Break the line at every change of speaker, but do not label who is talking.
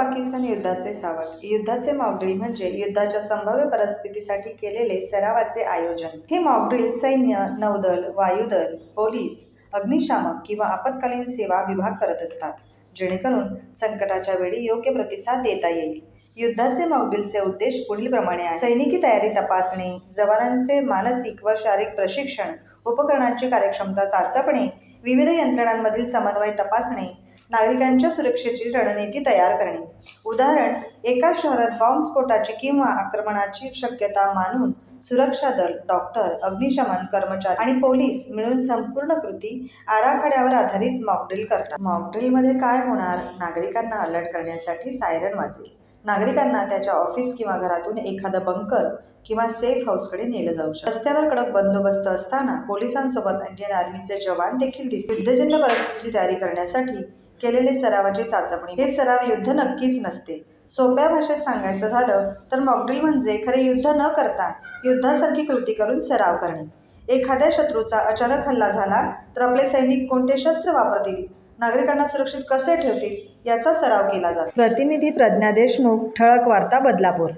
पाकिस्तान युद्धाचे सावट. युद्धाचे मॉकड्रिल म्हणजे युद्धाच्या संभाव्य परिस्थितीसाठी केलेले सरावाचे आयोजन. हे मॉकड्रिल सैन्य नौदल वायुदल पोलीस अग्निशामक किंवा आपत्कालीन सेवा विभाग करत असतात जेणेकरून संकटाच्या वेळी योग्य प्रतिसाद देता येईल. युद्धाचे मॉकड्रिलचे उद्देश पुढीलप्रमाणे आहे. सैनिकी तयारी तपासणे जवानांचे मानसिक व शारीरिक प्रशिक्षण उपकरणांची कार्यक्षमता चाचपणे विविध यंत्रणांमधील समन्वय तपासणे नागरिकांच्या सुरक्षेची रणनीती तयार करणे. उदाहरण एका शहरात बॉम्बस्फोटाची किंवा आक्रमणाची शक्यता मानून सुरक्षा दल डॉक्टर अग्निशमन कर्मचारी आणि पोलीस मिळून संपूर्ण कृती आराखड्यावर आधारित मॉकड्रिल करतात. मॉकड्रिलमध्ये काय होणार? नागरिकांना अलर्ट करण्यासाठी सायरन वाजेल. नागरिकांना त्याच्या ऑफिस किंवा घरातून एखादं बंकर किंवा सेफ हाऊसकडे नेलं जाऊ शकतं. रस्त्यावर कडक बंदोबस्त असताना पोलिसांसोबत इंडियन आर्मीचे जवान देखील दिसतील. युद्धजन्य परिस्थितीची तयारी करण्यासाठी केलेले सरावाची चाचपणी. हे सराव युद्ध नक्कीच नसते. सोप्या भाषेत सांगायचं झालं तर मॉकड्रिल म्हणजे खरे युद्ध न करता युद्धासारखी कृती करून सराव करणे. एखाद्या शत्रूचा अचानक हल्ला झाला तर आपले सैनिक कोणते शस्त्र वापरतील? नागरिकांना सुरक्षित कसे ठेवतील? याचा सराव केला जातो. प्रतिनिधी प्रज्ञा देशमुख ठळक वार्ता बदलापूर.